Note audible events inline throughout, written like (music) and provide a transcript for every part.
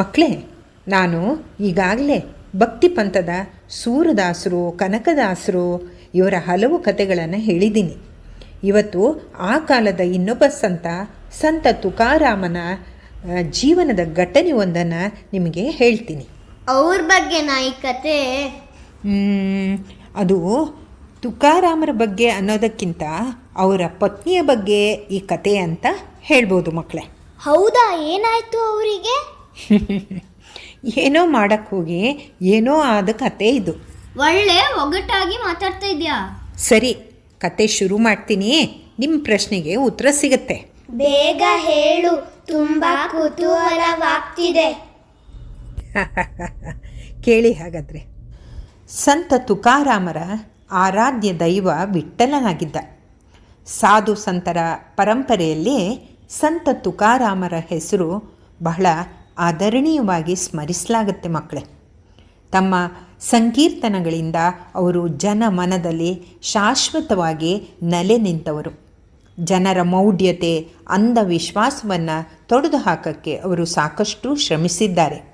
ಮಕ್ಕಳೇ ನಾನು ಈಗಾಗಲೇ ಭಕ್ತಿ ಪಂಥದ ಸೂರದಾಸರು ಕನಕದಾಸರು ಇವರ ಹಲವು ಕಥೆಗಳನ್ನು ಹೇಳಿದ್ದೀನಿ. ಇವತ್ತು ಆ ಕಾಲದ ಇನ್ನೊಬ್ಬ ಸಂತ ಸಂತ ತುಕಾರಾಮನ ಜೀವನದ ಘಟನೆ ಒಂದನ್ನು ನಿಮಗೆ ಹೇಳ್ತೀನಿ. ಅವ್ರ ಬಗ್ಗೆ ನಾ ಈ ಕತೆ ಅದು ತುಕಾರಾಮರ ಬಗ್ಗೆ ಅನ್ನೋದಕ್ಕಿಂತ ಅವರ ಪತ್ನಿಯ ಬಗ್ಗೆ ಈ ಕತೆ ಅಂತ ಹೇಳ್ಬೋದು ಮಕ್ಕಳೇ ಹೌದಾ ಏನಾಯ್ತು ಅವರಿಗೆ? (laughs) ಏನೋ ಮಾಡಕ್ಕೆ ಹೋಗಿ ಏನೋ ಆದ ಕತೆ ಇದು. ಒಳ್ಳೆ ಒಗಟಾಗಿ ಮಾತಾಡ್ತಾ ಇದ್ಯಾ? ಸರಿ ಕತೆ ಶುರು ಮಾಡ್ತೀನಿ. ನಿಮ್ಮ ಪ್ರಶ್ನೆಗೆ ಉತ್ತರ ಸಿಗುತ್ತೆ. ಬೇಗ ಹೇಳು ತುಂಬಾ ಕುತೂಹಲವಾಗ್ತಿದೆ. (laughs) ಕೇಳಿ ಹಾಗಾದ್ರೆ. ಸಂತ ತುಕಾರಾಮರ ಆರಾಧ್ಯ ದೈವ ವಿಠಲನಾಗಿದ್ದ ಸಾಧು ಸಂತರ ಪರಂಪರೆಯಲ್ಲಿ ಸಂತ ತುಕಾರಾಮರ ಹೆಸರು ಬಹಳ ಆದರಣೀಯವಾಗಿ ಸ್ಮರಿಸಲಾಗುತ್ತೆ ಮಕ್ಕಳೇ. ತಮ್ಮ ಸಂಕೀರ್ತನಗಳಿಂದ ಅವರು ಜನ ಮನದಲ್ಲಿ ಶಾಶ್ವತವಾಗಿ ನೆಲೆ ನಿಂತವರು. ಜನರ ಮೌಢ್ಯತೆ, ಅಂಧವಿಶ್ವಾಸವನ್ನು ತೊಡೆದು ಹಾಕಕ್ಕೆ ಅವರು ಸಾಕಷ್ಟು ಶ್ರಮಿಸಿದ್ದಾರೆ.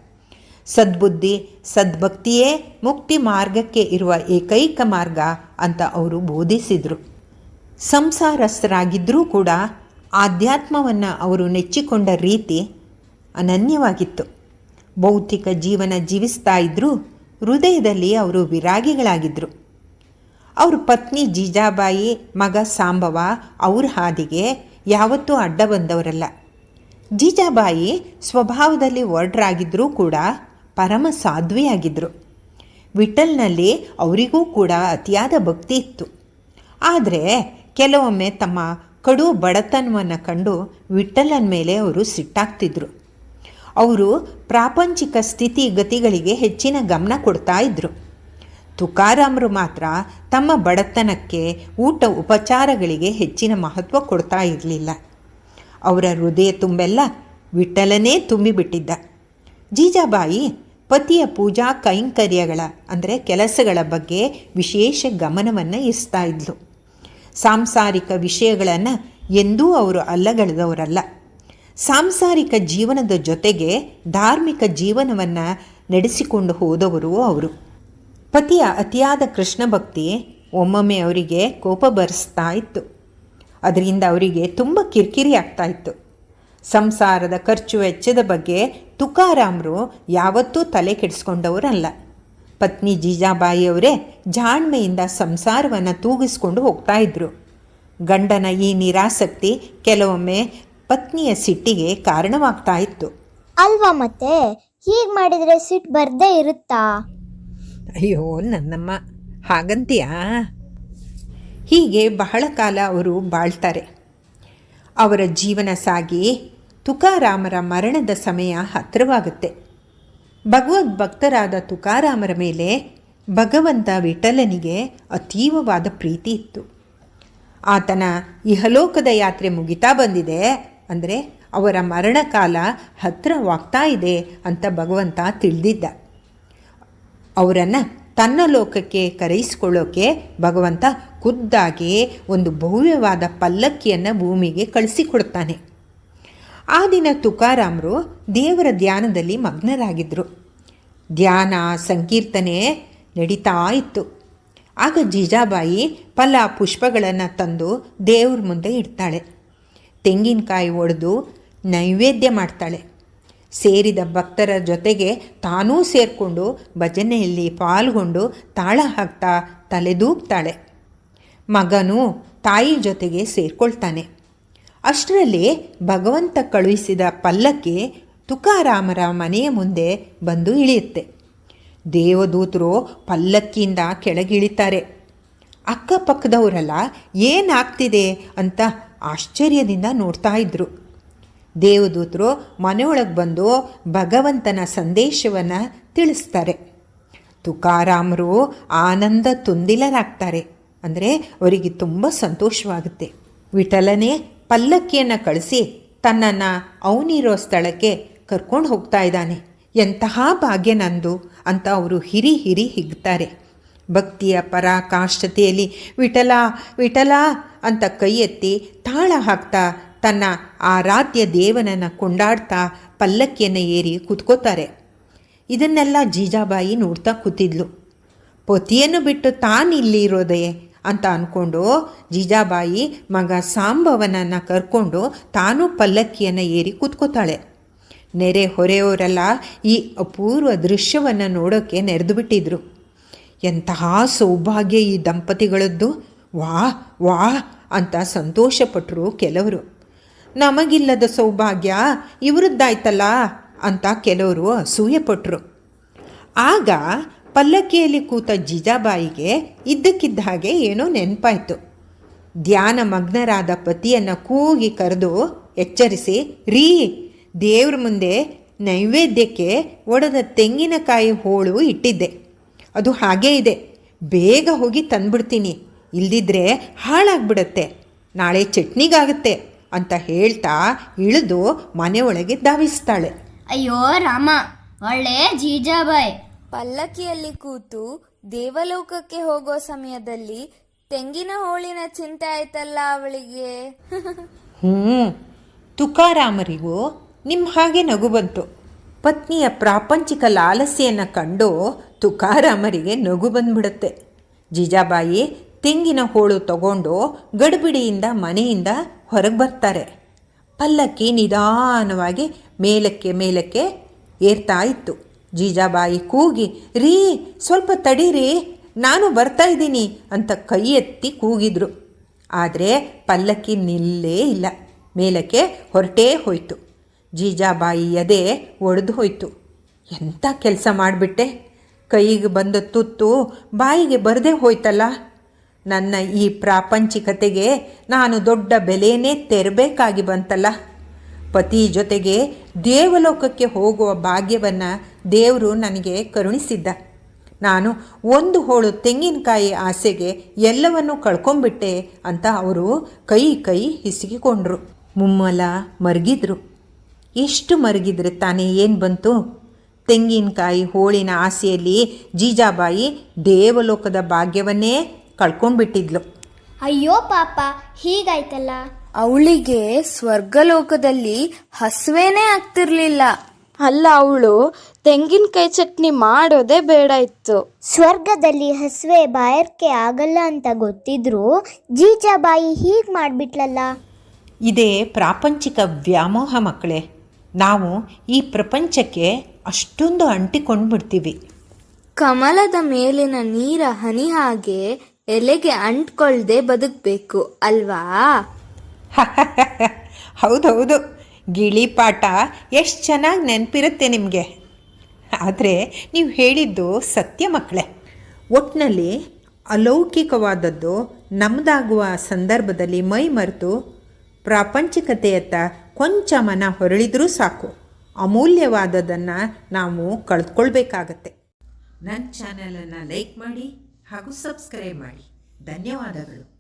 ಸದ್ಬುದ್ಧಿ, ಸದ್ಭಕ್ತಿಯೇ ಮುಕ್ತಿ ಮಾರ್ಗಕ್ಕೆ ಇರುವ ಏಕೈಕ ಮಾರ್ಗ ಅಂತ ಅವರು ಬೋಧಿಸಿದರು. ಸಂಸಾರಸ್ಥರಾಗಿದ್ದರೂ ಕೂಡ ಆಧ್ಯಾತ್ಮವನ್ನು ಅವರು ನೆಚ್ಚಿಕೊಂಡ ರೀತಿ ಅನನ್ಯವಾಗಿತ್ತು. ಭೌತಿಕ ಜೀವನ ಜೀವಿಸ್ತಾ ಇದ್ದರೂ ಹೃದಯದಲ್ಲಿ ಅವರು ವಿರಾಗಿಗಳಾಗಿದ್ದರು ಅವ್ರ ಪತ್ನಿ ಜೀಜಾಬಾಯಿ, ಮಗ ಸಾಂಬವ ಅವ್ರ ಹಾದಿಗೆ ಯಾವತ್ತೂ ಅಡ್ಡ ಬಂದವರಲ್ಲ. ಜೀಜಾಬಾಯಿ ಸ್ವಭಾವದಲ್ಲಿ ಒರಟರಾಗಿದ್ದರೂ ಕೂಡ ಪರಮ ಸಾಧ್ವಿಯಾಗಿದ್ದರು ವಿಠಲ್ನಲ್ಲಿ ಅವರಿಗೂ ಕೂಡ ಅತಿಯಾದ ಭಕ್ತಿ ಇತ್ತು. ಆದರೆ ಕೆಲವೊಮ್ಮೆ ತಮ್ಮ ಕಡು ಬಡತನವನ್ನು ಕಂಡು ವಿಠಲನ ಮೇಲೆ ಅವರು ಸಿಟ್ಟಾಗ್ತಿದ್ರು. ಅವರು ಪ್ರಾಪಂಚಿಕ ಸ್ಥಿತಿ ಗತಿಗಳಿಗೆ ಹೆಚ್ಚಿನ ಗಮನ ಕೊಡ್ತಾ ಇದ್ದರು ತುಕಾರಾಮರು ಮಾತ್ರ ತಮ್ಮ ಬಡತನಕ್ಕೆ ಊಟ ಉಪಚಾರಗಳಿಗೆ ಹೆಚ್ಚಿನ ಮಹತ್ವ ಕೊಡ್ತಾ ಇರಲಿಲ್ಲ. ಅವರ ಹೃದಯ ತುಂಬೆಲ್ಲ ವಿಠಲನೇ ತುಂಬಿಬಿಟ್ಟಿದ್ದ. ಜೀಜಾಬಾಯಿ ಪತಿಯ ಪೂಜಾ ಕೈಂಕರ್ಯಗಳ, ಅಂದರೆ ಕೆಲಸಗಳ ಬಗ್ಗೆ ವಿಶೇಷ ಗಮನವನ್ನು ಇಸ್ತಾ ಇದ್ಲು. ಸಾಂಸಾರಿಕ ವಿಷಯಗಳನ್ನು ಎಂದೂ ಅವರು ಅಲ್ಲಗಳೆದವರಲ್ಲ. ಸಾಂಸಾರಿಕ ಜೀವನದ ಜೊತೆಗೆ ಧಾರ್ಮಿಕ ಜೀವನವನ್ನು ನಡೆಸಿಕೊಂಡು ಹೋದವರು ಅವರು. ಪತಿಯ ಅತಿಯಾದ ಕೃಷ್ಣ ಭಕ್ತಿ ಒಮ್ಮೊಮ್ಮೆ ಅವರಿಗೆ ಕೋಪ ಬರೆಸ್ತಾ ಇತ್ತು. ಅದರಿಂದ ಅವರಿಗೆ ತುಂಬ ಕಿರಿಕಿರಿ ಆಗ್ತಾ ಇತ್ತು. ಸಂಸಾರದ ಖರ್ಚು ವೆಚ್ಚದ ಬಗ್ಗೆ ತುಕಾರಾಮರು ಯಾವತ್ತೂ ತಲೆ ಕೆಡಿಸ್ಕೊಂಡವರಲ್ಲ. ಪತ್ನಿ ಜೀಜಾಬಾಯಿಯವರೇ ಜಾಣ್ಮೆಯಿಂದ ಸಂಸಾರವನ್ನು ತೂಗಿಸ್ಕೊಂಡು ಹೋಗ್ತಾ ಇದ್ರು. ಗಂಡನ ಈ ನಿರಾಸಕ್ತಿ ಕೆಲವೊಮ್ಮೆ ಪತ್ನಿಯ ಸಿಟ್ಟಿಗೆ ಕಾರಣವಾಗ್ತಾ ಇತ್ತು. ಅಲ್ವಾ ಮತ್ತೆ? ಹೀಗೆ ಮಾಡಿದ್ರೆ ಸಿಟ್ಟು ಬರ್ದೇ ಇರುತ್ತಾ? ಅಯ್ಯೋ ನನ್ನಮ್ಮ ಹಾಗಂತೀಯಾ? ಹೀಗೆ ಬಹಳ ಕಾಲ ಅವರು ಬಾಳ್ತಾರೆ. ಅವರ ಜೀವನ ಸಾಗಿ ತುಕಾರಾಮರ ಮರಣದ ಸಮಯ ಹತ್ತಿರವಾಗುತ್ತೆ. ಭಗವದ್ ಭಕ್ತರಾದ ತುಕಾರಾಮರ ಮೇಲೆ ಭಗವಂತ ವಿಠಲನಿಗೆ ಅತೀವವಾದ ಪ್ರೀತಿ ಇತ್ತು. ಆತನ ಇಹಲೋಕದ ಯಾತ್ರೆ ಮುಗಿತಾ ಬಂದಿದೆ. ಅಂದರೆ ಅವರ ಮರಣಕಾಲ ಹತ್ತಿರವಾಗ್ತಾ ಇದೆ ಅಂತ ಭಗವಂತ ತಿಳಿದಿದ್ದ. ಅವರನ್ನು ತನ್ನ ಲೋಕಕ್ಕೆ ಕರೆಯಿಸಿಕೊಳ್ಳೋಕೆ ಭಗವಂತ ಖುದ್ದಾಗಿ ಒಂದು ಭವ್ಯವಾದ ಪಲ್ಲಕ್ಕಿಯನ್ನು ಭೂಮಿಗೆ ಕಳಿಸಿಕೊಡ್ತಾನೆ ಆ ದಿನ ತುಕಾರಾಮರು ದೇವರ ಧ್ಯಾನದಲ್ಲಿ ಮಗ್ನರಾಗಿದ್ದರು ಧ್ಯಾನ ಸಂಕೀರ್ತನೆ ನಡೀತಾ ಇತ್ತು. ಆಗ ಜೀಜಾಬಾಯಿ ಫಲ ಪುಷ್ಪಗಳನ್ನು ತಂದು ದೇವ್ರ ಮುಂದೆ ಇಡ್ತಾಳೆ. ತೆಂಗಿನಕಾಯಿ ಒಡೆದು ನೈವೇದ್ಯ ಮಾಡ್ತಾಳೆ. ಸೇರಿದ ಭಕ್ತರ ಜೊತೆಗೆ ತಾನೂ ಸೇರಿಕೊಂಡು ಭಜನೆಯಲ್ಲಿ ಪಾಲ್ಗೊಂಡು ತಾಳ ಹಾಕ್ತಾ ತಲೆದೂಗ್ತಾಳೆ. ಮಗನು ತಾಯಿ ಜೊತೆಗೆ ಸೇರಿಕೊಳ್ತಾನೆ. ಅಷ್ಟರಲ್ಲಿ ಭಗವಂತ ಕಳುಹಿಸಿದ ಪಲ್ಲಕ್ಕಿ ತುಕಾರಾಮರ ಮನೆಯ ಮುಂದೆ ಬಂದು ಇಳಿಯುತ್ತೆ. ದೇವದೂತರು ಪಲ್ಲಕ್ಕಿಯಿಂದ ಕೆಳಗಿಳಿತಾರೆ. ಅಕ್ಕಪಕ್ಕದವರೆಲ್ಲ ಏನಾಗ್ತಿದೆ ಅಂತ ಆಶ್ಚರ್ಯದಿಂದ ನೋಡ್ತಾ ಇದ್ರು. ದೇವದೂತರು ಮನೆಯೊಳಗೆ ಬಂದು ಭಗವಂತನ ಸಂದೇಶವನ್ನು ತಿಳಿಸ್ತಾರೆ. ತುಕಾರಾಮರು ಆನಂದ ತುಂದಿಲರಾಗ್ತಾರೆ. ಅಂದರೆ ಅವರಿಗೆ ತುಂಬ ಸಂತೋಷವಾಗುತ್ತೆ. ವಿಠಲನೇ ಪಲ್ಲಕ್ಕಿಯನ್ನು ಕಳಿಸಿ ತನ್ನನ್ನು ಅವನಿರೋ ಸ್ಥಳಕ್ಕೆ ಕರ್ಕೊಂಡು ಹೋಗ್ತಾ ಇದ್ದಾನೆ. ಎಂತಹ ಭಾಗ್ಯ ನಂದು ಅಂತ ಅವರು ಹಿರಿ ಹಿರಿ ಹಿಗ್ತಾರೆ. ಭಕ್ತಿಯ ಪರಾಕಾಷ್ಠತೆಯಲ್ಲಿ ವಿಠಲ ವಿಠಲ ಅಂತ ಕೈ ತಾಳ ಹಾಕ್ತಾ ತನ್ನ ಆರಾಧ್ಯ ದೇವನನ್ನು ಕೊಂಡಾಡ್ತಾ ಪಲ್ಲಕ್ಕಿಯನ್ನು ಏರಿ ಕೂತ್ಕೋತಾರೆ. ಇದನ್ನೆಲ್ಲ ಜೀಜಾಬಾಯಿ ನೋಡ್ತಾ ಕೂತಿದ್ಲು. ಪತಿಯನ್ನು ಬಿಟ್ಟು ತಾನಿಲ್ಲಿ ಇರೋದೇ ಅಂತ ಅಂದ್ಕೊಂಡು ಜೀಜಾಬಾಯಿ ಮಗ ಸಾಂಬವನನ್ನು ಕರ್ಕೊಂಡು ತಾನು ಪಲ್ಲಕ್ಕಿಯನ್ನು ಏರಿ ಕೂತ್ಕೋತಾಳೆ. ನೆರೆ ಹೊರೆಯವರೆಲ್ಲ ಈ ಅಪೂರ್ವ ದೃಶ್ಯವನ್ನು ನೋಡೋಕ್ಕೆ ನೆರೆದು ಬಿಟ್ಟಿದ್ರು. ಎಂತಹ ಸೌಭಾಗ್ಯ ಈ ದಂಪತಿಗಳದ್ದು. ವಾ ವಾ ಅಂತ ಸಂತೋಷಪಟ್ಟರು ಕೆಲವರು. ನಮಗಿಲ್ಲದ ಸೌಭಾಗ್ಯ ಇವರದ್ದಾಯ್ತಲ್ಲ ಅಂತ ಕೆಲವರು ಅಸೂಯೆಪಟ್ಟರು ಆಗ ಪಲ್ಲಕ್ಕಿಯಲ್ಲಿ ಕೂತ ಜಿಜಾಬಾಯಿಗೆ ಇದ್ದಕ್ಕಿದ್ದ ಹಾಗೆ ಏನೋ ನೆನಪಾಯಿತು. ಧ್ಯಾನ ಮಗ್ನರಾದ ಪತಿಯನ್ನು ಕೂಗಿ ಕರೆದು ಎಚ್ಚರಿಸಿ, ರೀ, ದೇವ್ರ ಮುಂದೆ ನೈವೇದ್ಯಕ್ಕೆ ಒಡೆದ ತೆಂಗಿನಕಾಯಿ ಹೋಳು ಇಟ್ಟಿದ್ದೆ. ಅದು ಹಾಗೇ ಇದೆ. ಬೇಗ ಹೋಗಿ ತಂದ್ಬಿಡ್ತೀನಿ. ಇಲ್ದಿದ್ರೆ ಹಾಳಾಗ್ಬಿಡತ್ತೆ. ನಾಳೆ ಚಟ್ನಿಗಾಗುತ್ತೆ ಅಂತ ಹೇಳ್ತಾ ಇಳಿದು ಮನೆಯೊಳಗೆ ಧಾವಿಸ್ತಾಳೆ. ಅಯ್ಯೋ ರಾಮ ಒಳ್ಳೆ ಜೀಜಾಬಾಯ್. ಪಲ್ಲಕ್ಕಿಯಲ್ಲಿ ಕೂತು ದೇವಲೋಕಕ್ಕೆ ಹೋಗೋ ಸಮಯದಲ್ಲಿ ತೆಂಗಿನ ಹೋಳಿನ ಚಿಂತೆ ಆಯ್ತಲ್ಲ ಅವಳಿಗೆ. ಹ್ಞೂ ತುಕಾರಾಮರಿಗೂ ನಿಮ್ಮ ಹಾಗೆ ನಗು ಬಂತು. ಪತ್ನಿಯ ಪ್ರಾಪಂಚಿಕ ಲಾಲಸೆಯನ್ನು ಕಂಡು ತುಕಾರಾಮರಿಗೆ ನಗು ಬಂದ್ಬಿಡುತ್ತೆ. ಜೀಜಾಬಾಯಿ ತೆಂಗಿನ ಹೋಳು ತಗೊಂಡು ಗಡಿಬಿಡಿಯಿಂದ ಮನೆಯಿಂದ ಹೊರಗೆ ಬರ್ತಾರೆ. ಪಲ್ಲಕ್ಕಿ ನಿಧಾನವಾಗಿ ಮೇಲಕ್ಕೆ ಮೇಲಕ್ಕೆ ಏರ್ತಾ ಇತ್ತು. ಜೀಜಾಬಾಯಿ ಕೂಗಿ, ರೀ, ಸ್ವಲ್ಪ ತಡೀರಿ, ನಾನು ಬರ್ತಾ ಇದ್ದೀನಿ ಅಂತ ಕೈ ಎತ್ತಿ ಕೂಗಿದ್ರು. ಆದರೆ ಪಲ್ಲಕ್ಕಿ ನಿಲ್ಲೇ ಇಲ್ಲ. ಮೇಲಕ್ಕೆ ಹೊರಟೇ ಹೋಯಿತು. ಜೀಜಾಬಾಯಿ ಎದೆ ಒಡೆದು ಹೋಯಿತು. ಎಂಥ ಕೆಲಸ ಮಾಡಿಬಿಟ್ಟೆ? ಕೈಗೆ ಬಂದ ತುತ್ತು ಬಾಯಿಗೆ ಬರದೇ ಹೋಯ್ತಲ್ಲ? ನನ್ನ ಈ ಪ್ರಾಪಂಚಿಕತೆಗೆ ನಾನು ದೊಡ್ಡ ಬೆಲೆಯೇ ತೆರಬೇಕಾಗಿ ಬಂತಲ್ಲ. ಪತಿ ಜೊತೆಗೆ ದೇವಲೋಕಕ್ಕೆ ಹೋಗುವ ಭಾಗ್ಯವನ್ನು ದೇವರು ನನಗೆ ಕರುಣಿಸಿದ್ದ. ನಾನು ಒಂದು ಹೋಳು ತೆಂಗಿನಕಾಯಿ ಆಸೆಗೆ ಎಲ್ಲವನ್ನೂ ಕಳ್ಕೊಂಬಿಟ್ಟೆ ಅಂತ ಅವರು ಕೈ ಕೈ ಹಿಸುಕಿಕೊಂಡ್ರು ಮುಮ್ಮಲ ಮರಗಿದ್ರು. ಎಷ್ಟು ಮರಗಿದ್ರೆ ತಾನೇ ಏನು ಬಂತು? ತೆಂಗಿನಕಾಯಿ ಹೋಳಿನ ಆಸೆಯಲ್ಲಿ ಜೀಜಾಬಾಯಿ ದೇವಲೋಕದ ಭಾಗ್ಯವನ್ನೇ ಕಳ್ಕೊಂಡ್ಬಿಟ್ಟಿದ್ಲು. ಅಯ್ಯೋ ಪಾಪ ಹೀಗಾಯ್ತಲ್ಲ? ಅವಳಿಗೆ ಸ್ವರ್ಗಲೋಕದಲ್ಲಿ ಹಸುವೇನೆ ಆಗ್ತಿರ್ಲಿಲ್ಲ. ಅಲ್ಲ ಅವಳು ತೆಂಗಿನಕಾಯಿ ಚಟ್ನಿ ಮಾಡೋದೇ ಬೇಡ ಇತ್ತು. ಸ್ವರ್ಗದಲ್ಲಿ ಹಸುವೆ ಬಾಯರ್ಕೆ ಆಗಲ್ಲ ಅಂತ ಗೊತ್ತಿದ್ರು ಜೀಜಾಬಾಯಿ ಹೀಗ್ ಮಾಡ್ಬಿಟ್ಲಲ್ಲ? ಇದೇ ಪ್ರಾಪಂಚಿಕ ವ್ಯಾಮೋಹ ಮಕ್ಕಳೇ. ನಾವು ಈ ಪ್ರಪಂಚಕ್ಕೆ ಅಷ್ಟೊಂದು ಅಂಟಿಕೊಂಡ್ಬಿಡ್ತೀವಿ. ಕಮಲದ ಮೇಲಿನ ನೀರ ಹನಿ ಹಾಗೆ ಎಲೆಗೆ ಅಂಟ್ಕೊಳ್ದೆ ಬದುಕಬೇಕು ಅಲ್ವಾ? (laughs) ಹೌದೌದು. ಗಿಳಿಪಾಠ ಎಷ್ಟು ಚೆನ್ನಾಗಿ ನೆನಪಿರುತ್ತೆ ನಿಮಗೆ. ಆದರೆ ನೀವು ಹೇಳಿದ್ದು ಸತ್ಯ ಮಕ್ಕಳೇ. ಒಟ್ಟಿನಲ್ಲಿ ಅಲೌಕಿಕವಾದದ್ದು ನಮ್ಮದಾಗುವ ಸಂದರ್ಭದಲ್ಲಿ ಮೈ ಮರೆತು ಪ್ರಾಪಂಚಿಕತೆಯತ್ತ ಕೊಂಚ ಮನ ಹೊರಳಿದ್ರೂ ಸಾಕು. ಅಮೂಲ್ಯವಾದದನ್ನು ನಾವು ಕಳೆದುಕೊಳ್ಬೇಕಾಗತ್ತೆ. ನನ್ನ ಚಾನಲನ್ನು ಲೈಕ್ ಮಾಡಿ. ಹಾಗೂ ಸಬ್ಸ್ಕ್ರೈಬ್ ಮಾಡಿ. ಧನ್ಯವಾದಗಳು.